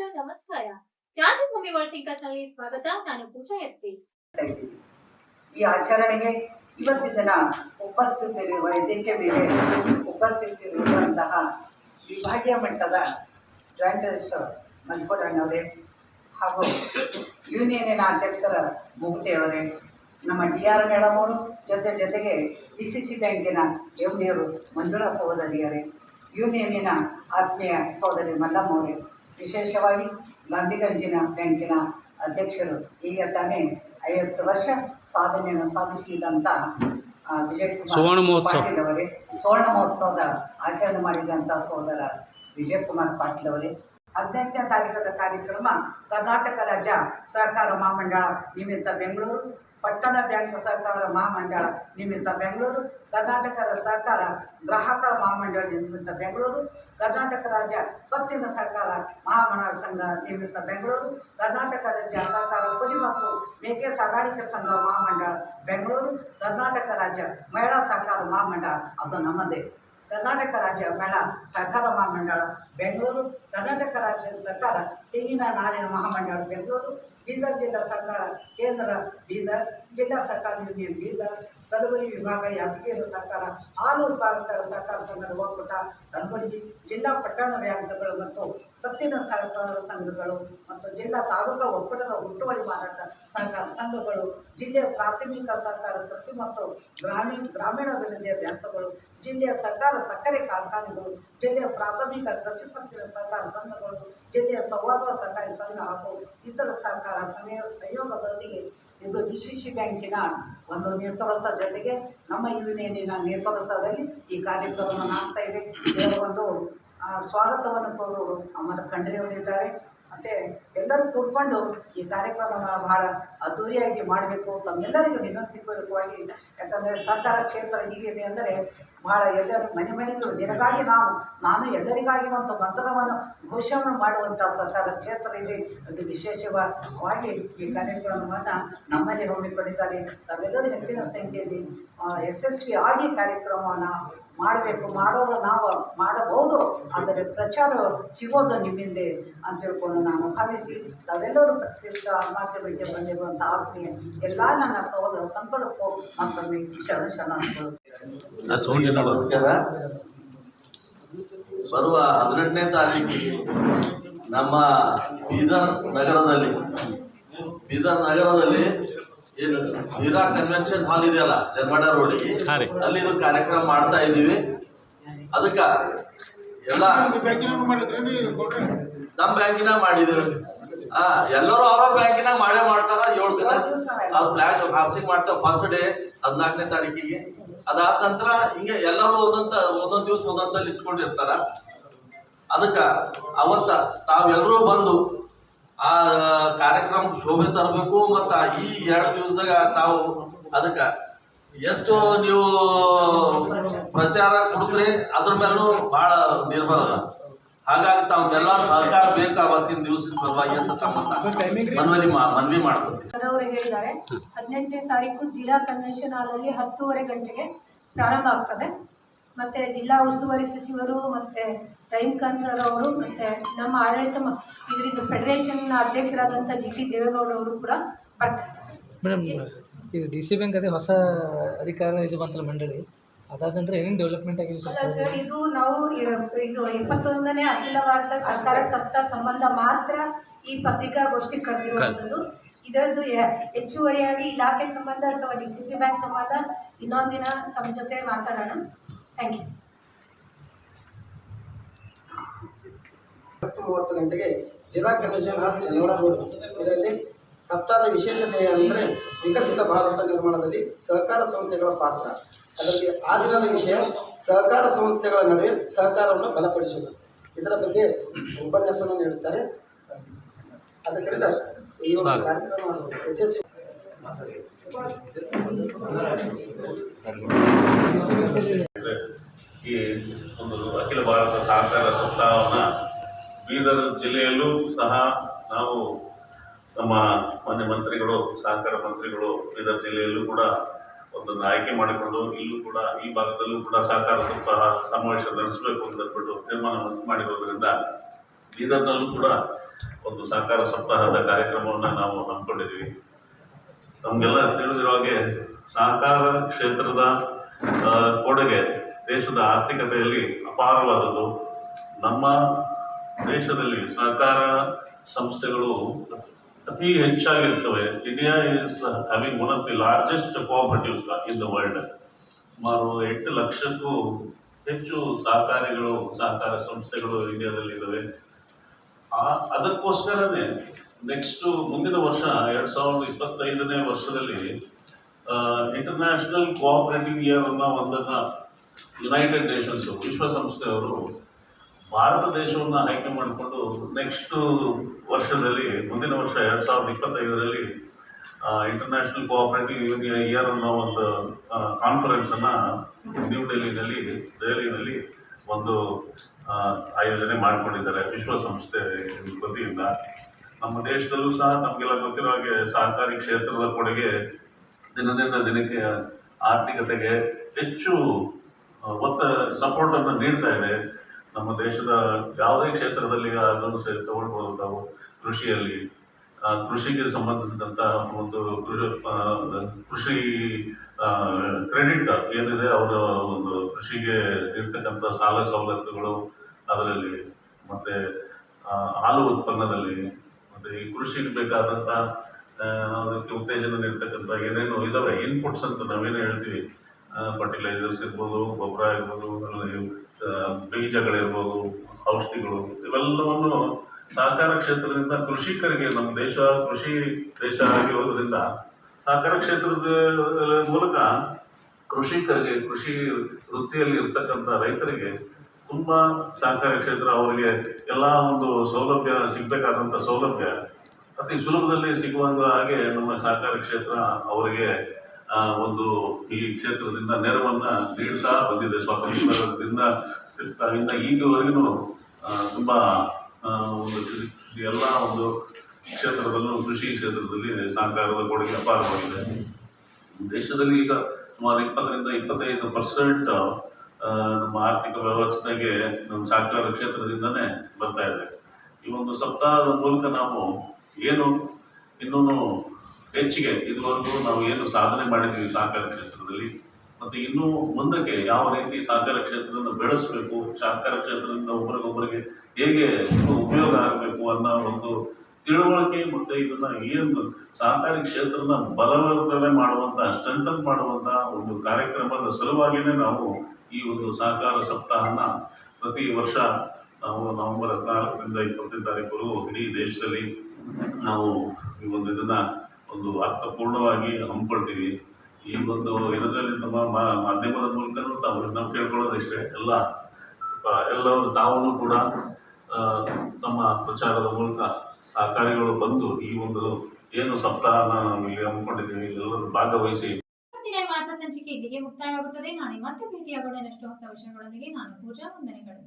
ನಮಸ್ಕಾರ. ಸ್ವಾಗತ. ನಾನು ಪೂಜಾ ಎಸ್ ಪಿ. ಈ ಆಚರಣೆಗೆ ಇವತ್ತಿನ ದಿನ ಉಪಸ್ಥಿತರಿರುವ ಇದಕ್ಕೆ ಮೇಲೆ ಉಪಸ್ಥಿತರಿರುವಂತಹ ವಿಭಾಗೀಯ ಮಟ್ಟದ ಜಾಯಿಂಟ್ ರಿಜಿಸ್ಟರ್ ಮಲ್ಕೋಡಣ್ಣವರೇ ಹಾಗೂ ಯೂನಿಯನಿನ ಅಧ್ಯಕ್ಷರ ಮುಗುತಿ ಅವರೇ, ನಮ್ಮ ಡಿ ಆರ್ ಮೇಡಮ್ ಅವರು, ಜೊತೆ, ಜೊತೆಗೆ ಡಿ ಸಿ ಸಿ ಬ್ಯಾಂಕಿನ ಎಂ ಡಿಯವರು ಮಂಜುಳಾ ಸಹೋದರಿಯರೇ ಯೂನಿಯನ್ನಿನ ಆತ್ಮೀಯ ಸಹೋದರಿ ಮಲ್ಲಮ್ಮ ಅವರೇ ವಿಶೇಷವಾಗಿ ಗಾಂಧಿಗಂಜಿನ ಬ್ಯಾಂಕಿನ ಅಧ್ಯಕ್ಷರು. ಈಗ ತಾನೇ ಐವತ್ತು ವರ್ಷ ಸಾಧನೆಯನ್ನು ಸಾಧಿಸಿದಂತ ವಿಜಯ್ ಕುಮಾರ್ ಸುವರ್ಣ ಮಹೋತ್ಸವ. ಪಾಟೀಲ್ ಅವರೇ ಸುವರ್ಣ ಮಹೋತ್ಸವದ ಆಚರಣೆ ಮಾಡಿದಂಥ ಸಹೋದರ ವಿಜಯ್ ಕುಮಾರ್ ಪಾಟೀಲ್ ಅವರೇ. ಹದಿನೆಂಟನೇ ತಾರೀಕದ ಕಾರ್ಯಕ್ರಮ ಕರ್ನಾಟಕ ರಾಜ್ಯ ಸಹಕಾರ ಮಹಾಮಂಡಳ ನಿಮಿತ್ತ ಬೆಂಗಳೂರು. ಪಟ್ಟಣ ಬ್ಯಾಂಕ್ ಸಹಕಾರ ಮಹಾಮಂಡಳ ನಿಮಿತ್ತ ಬೆಂಗಳೂರು, ಕರ್ನಾಟಕದ ಸಹಕಾರ ಗ್ರಾಹಕರ ಮಹಾಮಂಡಳ ನಿಮಿತ್ತ ಬೆಂಗಳೂರು, ಕರ್ನಾಟಕ ರಾಜ್ಯ ಪತ್ತಿನ ಸಹಕಾರ ಮಹಾಮಂಡಳ ಸಂಘ ನಿಮಿತ್ತ ಬೆಂಗಳೂರು, ಕರ್ನಾಟಕ ರಾಜ್ಯ ಸಹಕಾರ ಕುರಿ ಮತ್ತು ಮೇಕೆ ಸಾಗಾಣಿಕೆ ಸಂಘ ಮಹಾಮಂಡಳ ಬೆಂಗಳೂರು, ಕರ್ನಾಟಕ ರಾಜ್ಯ ಮಹಿಳಾ ಸಹಕಾರ ಮಹಾಮಂಡಳ, ಅದು ನಮ್ಮದೇ. ಕರ್ನಾಟಕ ರಾಜ್ಯ ಮಹಿಳಾ ಸಹಕಾರ ಮಹಾಮಂಡಳ ಬೆಂಗಳೂರು, ಕರ್ನಾಟಕ ರಾಜ್ಯ ಸರ್ಕಾರ ತೆಂಗಿನ ನಾರಿನ ಮಹಾಮಂಡಳ ಬೆಂಗಳೂರು ಬೀದರ್ ಜಿಲ್ಲಾ ಸರ್ಕಾರ ಕೇಂದ್ರ ಬೀದರ್ ಜಿಲ್ಲಾ ಸರ್ಕಾರ ಯೂನಿಯನ್ ಬೀದರ್ ಕಲಬುರಗಿ ವಿಭಾಗ ಯಾದಗಿರಿ ಸರ್ಕಾರ, ಹಾಲು ಉತ್ಪಾದಕರ ಸಹಕಾರ ಸಂಘದ ಒಕ್ಕೂಟ ಕಲಬುರಗಿ ಜಿಲ್ಲಾ ಪಟ್ಟಣ ವ್ಯಾಪ್ತಗಳು ಮತ್ತು ಪತ್ತಿನ ಸಹಕಾರ ಸಂಘಗಳು ಮತ್ತು ಜಿಲ್ಲಾ ತಾಲೂಕಾ ಒಕ್ಕೂಟದ ಹುಟ್ಟುವಳಿ ಮಾರಾಟ ಸಹಕಾರ ಸಂಘಗಳು, ಜಿಲ್ಲೆಯ ಪ್ರಾಥಮಿಕ ಸಹಕಾರ ಕೃಷಿ ಮತ್ತು ಗ್ರಾಮೀಣ ಗ್ರಾಮೀಣ ಅಭಿವೃದ್ಧಿಯ ಬ್ಯಾಂಕ್ಗಳು ಜಿಲ್ಲೆಯ ಸಹಕಾರ ಸಕ್ಕರೆ ಕಾರ್ಖಾನೆಗಳು, ಜಿಲ್ಲೆಯ ಪ್ರಾಥಮಿಕ ಕೃಷಿ ಪತ್ತಿನ ಸಹಕಾರ ಸಂಘಗಳು, ಜಿಲ್ಲೆಯ ಸಂವಾದ ಸಹಕಾರಿ ಸಂಘ ಹಾಗೂ ಇತರ ಸಹಕಾರ ಸಂಯೋಗದೊಂದಿಗೆ ಇದು ಡಿ ಸಿ ಸಿ ಬ್ಯಾಂಕಿನ ಒಂದು ನೇತೃತ್ವ ಜೊತೆಗೆ ನಮ್ಮ ಯೂನಿಯನ್ನಿನ ನೇತೃತ್ವದಲ್ಲಿ ಈ ಕಾರ್ಯಕ್ರಮ ಆಗ್ತಾ ಇದೆ. ಇದರ ಒಂದು ಸ್ವಾಗತವನ್ನು ಕೋರುವರು ಅಮರ ಖಂಡ್ರೆಯವರಿದ್ದಾರೆ ಮತ್ತು ಎಲ್ಲರೂ ಕೂತ್ಕೊಂಡು ಈ ಕಾರ್ಯಕ್ರಮವನ್ನು ಬಹಳ ಅದ್ದೂರಿಯಾಗಿ ಮಾಡಬೇಕು. ತಮ್ಮೆಲ್ಲರಿಗೂ ವಿನಂತಿಪೂರ್ವಕವಾಗಿ ಯಾಕಂದರೆ ಸರ್ಕಾರ ಕ್ಷೇತ್ರ ಹೀಗಿದೆ ಅಂದರೆ ಬಹಳ ಎಲ್ಲರೂ ಮನೆ ಮನೆಗೂ ನಿನಗಾಗಿ ನಾವು ನಾನು ಎಲ್ಲರಿಗಾಗಿ ಒಂದು ಮಂತ್ರವನ್ನು ಘೋಷಣೆ ಮಾಡುವಂಥ ಸರ್ಕಾರ ಕ್ಷೇತ್ರ ಇದೆ. ಅದು ವಿಶೇಷವಾಗಿ ಈ ಕಾರ್ಯಕ್ರಮವನ್ನು ನಮ್ಮಲ್ಲಿ ಹಮ್ಮಿಕೊಂಡಿದ್ದಾರೆ. ತಾವೆಲ್ಲರೂ ಹೆಚ್ಚಿನ ಸಂಖ್ಯೆಯಲ್ಲಿ ಯಶಸ್ವಿಯಾಗಿ ಕಾರ್ಯಕ್ರಮವನ್ನು ಮಾಡಬೇಕು. ಮಾಡೋರು ನಾವು ಮಾಡಬಹುದು. ಆದರೆ ಪ್ರಚಾರ ಸಿಗೋದು ನಿಮ್ಮಿಂದೆ ಅಂತ ತಿಳ್ಕೊಂಡು ನಾನು ಭಾವಿಸಿ ತಾವೆಲ್ಲರೂ ಪ್ರತಿಷ್ಠಾ ಮಾಧ್ಯಮಕ್ಕೆ ಬಂದಿರುವಂಥ ಆತ್ಮೀಯ ಎಲ್ಲ ನನ್ನ ಸಹೋದರ ಸಂಕಟಕ್ಕೂ ಮತ್ತೊಮ್ಮೆ ಶರಣ ಏನೋ ನಮಸ್ಕಾರ. ಬರುವ ಹದಿನೆಂಟನೇ ತಾರೀಕಿಗೆ ನಮ್ಮ ಬೀದರ್ ನಗರದಲ್ಲಿ ಬೀದರ್ ನಗರದಲ್ಲಿ ಏನು ಹೀರಾ ಕನ್ವೆನ್ಷನ್ ಹಾಲ್ ಇದೆಯಲ್ಲ ಜನ್ಮಡ ರೋಡ್ ಅಲ್ಲಿ? ಇದು ಕಾರ್ಯಕ್ರಮ ಮಾಡ್ತಾ ಇದ್ದೀವಿ. ಅದಕ್ಕ ಎಲ್ಲ ನಮ್ಮ ಬ್ಯಾಂಕಿನ ಮಾಡಿದ್ದೀವಿ. ಹಾ ಎಲ್ಲರೂ ಅವರ ಬ್ಯಾಂಕಿನಾಗ ಮಾಡೇ ಮಾಡ್ತಾರ ಏಳು ದಿನ. ಅದು ಫ್ಲಾಗ್ ಫಾಸ್ಟಿಂಗ್ ಮಾಡ್ತಾವ ಫಸ್ಟ್ ಡೇ ಹದಿನಾಲ್ಕನೇ ತಾರೀಕಿಗೆ. ಅದಾದ ನಂತರ ಹಿಂಗೆ ಎಲ್ಲರೂ ಒಂದಂತ ಒಂದೊಂದ್ ದಿವಸ ಒಂದೊಂದಲ್ಲಿ ಇಟ್ಕೊಂಡಿರ್ತಾರ. ಅದಕ್ಕ ಅವತ್ತ ತಾವೆಲ್ಲರೂ ಬಂದು ಆ ಕಾರ್ಯಕ್ರಮ ಶೋಭೆ ತರಬೇಕು ಮತ್ತ ಈ ಎರಡು ದಿವಸದಾಗ ತಾವು ಅದಕ್ಕ ಎಷ್ಟು ನೀವು ಪ್ರಚಾರ ಕೊಡಿಸ್ರಿ ಅದ್ರ ಮೇಲೂ ಬಹಳ ನಿರ್ಭರ ಅದ. ಹಾಗಾಗಿ ತಾವೆಲ್ಲ ಸಹಕಾರ ಬೇಕು ಅವತ್ತಿನ ದಿವಸದ ಸಲುವಾಗಿ ಅಂತ ತಮ್ಮ ಮನವಿ ಮನವಿ ಮಾಡಬಹುದು ಅವರು ಹೇಳಿದ್ದಾರೆ ಹದಿನೆಂಟನೇ ತಾರೀಕು ಜಿಲ್ಲಾ ಕನ್ವೆನ್ಷನ್ ಹಾಲಲ್ಲಿ ಹತ್ತೂವರೆ ಗಂಟೆಗೆ ಪ್ರಾರಂಭ ಆಗ್ತದೆ. ಮತ್ತೆ ಜಿಲ್ಲಾ ಉಸ್ತುವಾರಿ ಸಚಿವರು ಮತ್ತೆ ರಹೀಂ ಖಾನ್ ಸರ್ ಅವರು ಮತ್ತೆ ನಮ್ಮ ಆಡಳಿತ ಇದರಿಂದ ಫೆಡರೇಷನ್ ಅಧ್ಯಕ್ಷರಾದಂಥ ಜಿ ಟಿ ದೇವೇಗೌಡ ಅವರು ಕೂಡ ಬರ್ತಾರೆ ಮೇಡಮ್ ಇದು ಡಿ ಸಿ ಬ್ಯಾಂಕ್ ಅದೇ ಹೊಸ ಅಧಿಕಾರ ಇದು ಬಂತಲ್ಲ ಮಂಡಳಿ. ಅದಾದ ನಂತರ ಏನೇನು ಡೆವಲಪ್ಮೆಂಟ್ ಆಗಿದೆ ಅಲ್ಲ ಸರ್ ಇದು ನಾವು ಇದು ಇಪ್ಪತ್ತೊಂದನೇ ಅಖಿಲ ಭಾರತ ಸರ್ಕಾರ ಸಪ್ತಾಹ ಸಂಬಂಧ ಮಾತ್ರ ಈ ಪತ್ರಿಕಾಗೋಷ್ಠಿ ಕರೆದಿರುವಂಥದ್ದು. ಇದರದ್ದು ಹೆಚ್ಚುವರಿಯಾಗಿ ಇಲಾಖೆ ಸಂಬಂಧ ಅಥವಾ ಡಿ ಸಿ ಸಿ ಬ್ಯಾಂಕ್ ಸಂಬಂಧ ಇನ್ನೊಂದಿನ ತಮ್ಮ ಜೊತೆ ಮಾತಾಡೋಣ. ಥ್ಯಾಂಕ್ ಯು ಹತ್ತು ಮೂವತ್ತು ಗಂಟೆಗೆ ಜಿಲ್ಲಾ ಕಮಿಷನ್ ಆಫ್ ಇದರಲ್ಲಿ ಸಪ್ತಾಹದ ವಿಶೇಷತೆ ಅಂದರೆ ವಿಕಸಿತ ಭಾರತ ನಿರ್ಮಾಣದಲ್ಲಿ ಸಹಕಾರ ಸಂಸ್ಥೆಗಳ ಪಾತ್ರ. ಅದರಲ್ಲಿ ಆ ದಿನದ ವಿಷಯ ಸಹಕಾರ ಸಂಸ್ಥೆಗಳ ನಡುವೆ ಸಹಕಾರವನ್ನು ಬಲಪಡಿಸುವುದು. ಇದರ ಬಗ್ಗೆ ಉಪನ್ಯಾಸವನ್ನು ನೀಡುತ್ತಾರೆ. ಅದರ ಕಡೆದ ಈ ಒಂದು ಕಾರ್ಯಕ್ರಮ ಯಶಸ್ವಿ ಈ ಒಂದು ಅಖಿಲ ಭಾರತ ಸಹಕಾರ ಸಪ್ತಾಹವನ್ನು ಬೀದರ್ ಜಿಲ್ಲೆಯಲ್ಲೂ ಸಹ ನಾವು ನಮ್ಮ ಮಾನ್ಯ ಮಂತ್ರಿಗಳು ಸಹಕಾರ ಮಂತ್ರಿಗಳು ಬೀದರ್ ಜಿಲ್ಲೆಯಲ್ಲೂ ಕೂಡ ಒಂದನ್ನು ಆಯ್ಕೆ ಮಾಡಿಕೊಂಡು ಇಲ್ಲೂ ಕೂಡ ಈ ಭಾಗದಲ್ಲೂ ಕೂಡ ಸಹಕಾರ ಸಪ್ತಾಹ ಸಮಾವೇಶ ನಡೆಸಬೇಕು ಅಂತ ಬಿಟ್ಟು ತೀರ್ಮಾನ ಮಾಡಿರೋದ್ರಿಂದ ಬೀದರ್ನಲ್ಲೂ ಕೂಡ ಒಂದು ಸಹಕಾರ ಸಪ್ತಾಹದ ಕಾರ್ಯಕ್ರಮವನ್ನು ನಾವು ಹಮ್ಮಿಕೊಂಡಿದ್ದೀವಿ. ನಮಗೆಲ್ಲ ತಿಳಿದಿರೋ ಹಾಗೆ ಸಹಕಾರ ಕ್ಷೇತ್ರದ ಕೊಡುಗೆ ದೇಶದ ಆರ್ಥಿಕತೆಯಲ್ಲಿ ಅಪಾರವಾದದ್ದು. ನಮ್ಮ ದೇಶದಲ್ಲಿ ಸಹಕಾರ ಸಂಸ್ಥೆಗಳು ಅತಿ ಹೆಚ್ಚಾಗಿರ್ತವೆ. India is having one of the largest cooperative in the world ಸುಮಾರು ಎಂಟು ಲಕ್ಷಕ್ಕೂ ಹೆಚ್ಚು ಸಹಕಾರಿಗಳು, ಸಹಕಾರ ಸಂಸ್ಥೆಗಳು ಇಂಡಿಯಾದಲ್ಲಿ ಇದ್ದಾವೆ ಆ, ಅದಕ್ಕೋಸ್ಕರನೇ ನೆಕ್ಸ್ಟ್ ಮುಂದಿನ ವರ್ಷ, ಎರಡ್ ಸಾವಿರದ ಇಪ್ಪತ್ತೈದನೇ ವರ್ಷದಲ್ಲಿ ಇಂಟರ್ನ್ಯಾಷನಲ್ ಕೋಆಪರೇಟಿವ್ ಇಯರ್ ಅನ್ನೋ ಒಂದನ್ನ ಯುನೈಟೆಡ್ ನೇಷನ್ಸ್ ವಿಶ್ವಸಂಸ್ಥೆಯವರು ಭಾರತ ದೇಶವನ್ನು ಆಯ್ಕೆ ಮಾಡಿಕೊಂಡು ನೆಕ್ಸ್ಟ್ ವರ್ಷದಲ್ಲಿ, ಮುಂದಿನ ವರ್ಷ ಎರಡು ಸಾವಿರದ ಇಪ್ಪತ್ತೈದರಲ್ಲಿ ಇಂಟರ್ನ್ಯಾಷನಲ್ ಕೋಆಪರೇಟಿವ್ ಯೂನಿಯನ್ ಇಯರ್ ಅನ್ನೋ ಒಂದು ಕಾನ್ಫರೆನ್ಸ್ ಅನ್ನ ನ್ಯೂ ಡೆಲ್ಲಿನಲ್ಲಿ ದೆಹಲಿಯಲ್ಲಿ ಒಂದು ಆಯೋಜನೆ ಮಾಡಿಕೊಂಡಿದ್ದಾರೆ. ವಿಶ್ವಸಂಸ್ಥೆ ವತಿಯಿಂದ. ನಮ್ಮ ದೇಶದಲ್ಲೂ ಸಹ ನಮಗೆಲ್ಲ ಗೊತ್ತಿರೋ ಹಾಗೆ ಸಹಕಾರಿ ಕ್ಷೇತ್ರದ ಕೊಡುಗೆ ದಿನದಿಂದ ದಿನಕ್ಕೆ ಆರ್ಥಿಕತೆಗೆ ಹೆಚ್ಚು ಒತ್ತ ಸಪೋರ್ಟ್ ಅನ್ನು ನೀಡ್ತಾ ಇದೆ. ನಮ್ಮ ದೇಶದ ಯಾವುದೇ ಕ್ಷೇತ್ರದಲ್ಲಿ ಅದನ್ನು ಸಹ ತಗೊಳ್ಬೋದು ಕೃಷಿಯಲ್ಲಿ. ಕೃಷಿಗೆ ಸಂಬಂಧಿಸಿದಂತ ಒಂದು ಕೃಷಿ ಕ್ರೆಡಿಟ್ ಏನಿದೆ ಅವರ ಒಂದು ಕೃಷಿಗೆ ಇರ್ತಕ್ಕಂಥ ಸಾಲ ಸವಲತ್ತುಗಳು ಅದರಲ್ಲಿ ಮತ್ತೆ ಹಾಲು ಉತ್ಪನ್ನದಲ್ಲಿ ಮತ್ತೆ ಈ ಕೃಷಿಗೆ ಬೇಕಾದಂತ ಆ, ಅದಕ್ಕೆ ಉತ್ತೇಜನ ನೀಡ್ತಕ್ಕಂಥ ಏನೇನು ಇದಾವೆ ಇನ್ಪುಟ್ಸ್ ಅಂತ ನಾವೇನು ಹೇಳ್ತೀವಿ ಫರ್ಟಿಲೈಸರ್ಸ್ ಇರ್ಬೋದು, ಗೊಬ್ಬರ ಇರ್ಬೋದು ಬೀಜಗಳಿರ್ಬೋದು, ಔಷಧಿಗಳು, ಇವೆಲ್ಲವನ್ನು ಸಹಕಾರ ಕ್ಷೇತ್ರದಿಂದ ಕೃಷಿಕರಿಗೆ, ನಮ್ಮ ದೇಶ ಕೃಷಿ ದೇಶ ಆಗಿರೋದ್ರಿಂದ ಸಹಕಾರ ಕ್ಷೇತ್ರದ ಮೂಲಕ ಕೃಷಿಕರಿಗೆ, ಕೃಷಿ ವೃತ್ತಿಯಲ್ಲಿ ಇರ್ತಕ್ಕಂಥ ರೈತರಿಗೆ ತುಂಬಾ ಸಹಕಾರ ಕ್ಷೇತ್ರ ಅವರಿಗೆ ಎಲ್ಲ ಒಂದು ಸೌಲಭ್ಯ, ಸಿಗಬೇಕಾದಂಥ ಸೌಲಭ್ಯ ಅತಿ ಸುಲಭದಲ್ಲಿ ಸಿಗುವಂಥ ಹಾಗೆ ನಮ್ಮ ಸಹಕಾರ ಕ್ಷೇತ್ರ ಅವರಿಗೆ ಒಂದು ಈ ಕ್ಷೇತ್ರದಿಂದ ನೆರವನ್ನ ನೀಡ್ತಾ ಬಂದಿದೆ. ಸ್ವಾತಂತ್ರ್ಯದಿಂದ ಸಿಗ್ತಾಗಿಂದ ಈಗವರೆಗೂ ತುಂಬಾ ಒಂದು ಎಲ್ಲ ಒಂದು ಕ್ಷೇತ್ರದಲ್ಲೂ, ಕೃಷಿ ಕ್ಷೇತ್ರದಲ್ಲಿ ಸಹಕಾರದ ಕೊಡುಗೆ ಅಪಾರವಾಗಿದೆ. ದೇಶದಲ್ಲಿ ಈಗ ಸುಮಾರು ಇಪ್ಪತ್ತರಿಂದ ಇಪ್ಪತ್ತೈದು ಪರ್ಸೆಂಟ್ ನಮ್ಮ ಆರ್ಥಿಕ ವ್ಯವಸ್ಥೆಗೆ ನಮ್ಮ ಸಹಕಾರ ಕ್ಷೇತ್ರದಿಂದನೇ ಬರ್ತಾ ಇದೆ. ಈ ಒಂದು ಸಪ್ತಾಹದ ಮೂಲಕ ನಾವು ಏನು ಇನ್ನೂ ಹೆಚ್ಚಿಗೆ ಇದುವರೆಗೂ ನಾವು ಏನು ಸಾಧನೆ ಮಾಡಿದ್ದೀವಿ ಸಹಕಾರ ಕ್ಷೇತ್ರದಲ್ಲಿ, ಮತ್ತೆ ಇನ್ನೂ ಮುಂದಕ್ಕೆ ಯಾವ ರೀತಿ ಸಹಕಾರ ಕ್ಷೇತ್ರದಿಂದ ಬೆಳೆಸಬೇಕು ಸಹಕಾರ ಕ್ಷೇತ್ರದಿಂದ ಒಬ್ಬರಿಗೊಬ್ಬರಿಗೆ ಹೇಗೆ ಉಪಯೋಗ ಆಗಬೇಕು ಅನ್ನೋ ಒಂದು ತಿಳುವಳಿಕೆ ಮತ್ತೆ ಇದನ್ನ ಏನು ಸಹಕಾರಿ ಕ್ಷೇತ್ರದ ಬಲವರ್ಧನೆ ಮಾಡುವಂತ, ಸ್ಟ್ರೆಂಥನ್ ಮಾಡುವಂತ ಒಂದು ಕಾರ್ಯಕ್ರಮದ ಸಲುವಾಗಿನೇ ನಾವು ಈ ಒಂದು ಸಹಕಾರ ಸಪ್ತಾಹನ ಪ್ರತಿ ವರ್ಷ ನಾವು ನವೆಂಬರ್ ಹದಿನಾಲ್ಕರಿಂದ ಇಪ್ಪತ್ತನೇ ತಾರೀಕು ಇಡೀ ದೇಶದಲ್ಲಿ ನಾವು ಈ ಒಂದು ಇದನ್ನ ಒಂದು ಅರ್ಥಪೂರ್ಣವಾಗಿ ಹಮ್ಮಿಕೊಳ್ತೀವಿ. ಈ ಒಂದು ಇದರಲ್ಲಿ ತಮ್ಮ ಮಾಧ್ಯಮದ ಮೂಲಕ ತಾವು ನಾವು ಕೇಳ್ಕೊಳ್ಳೋದಿಷ್ಟೇ. ಎಲ್ಲ ಎಲ್ಲರೂ ತಾವೂ ಕೂಡ ಆ, ನಮ್ಮ ಪ್ರಚಾರದ ಮೂಲಕ ಕಾರ್ಯಗಳು ಬಂದು ಈ ಒಂದು ಏನು ಸಪ್ತಾಹನ ನಾವು ಇಲ್ಲಿ ಹಮ್ಮಿಕೊಂಡಿದ್ದೀವಿ ಎಲ್ಲರೂ ಭಾಗವಹಿಸಿ. ವಾರ್ತಾ ಸಂಚಿಕೆ ಇಲ್ಲಿಗೆ ಮುಕ್ತಾಯವಾಗುತ್ತದೆ. ನಾಳೆ ಮತ್ತೆ ಭೇಟಿಯಾಗೋಣ. ಇನ್ನಷ್ಟು ಹೊಸ ವಿಷಯಗಳೊಂದಿಗೆ ನಾನು ಪೂಜಾ ವಂದನೆಗಳು.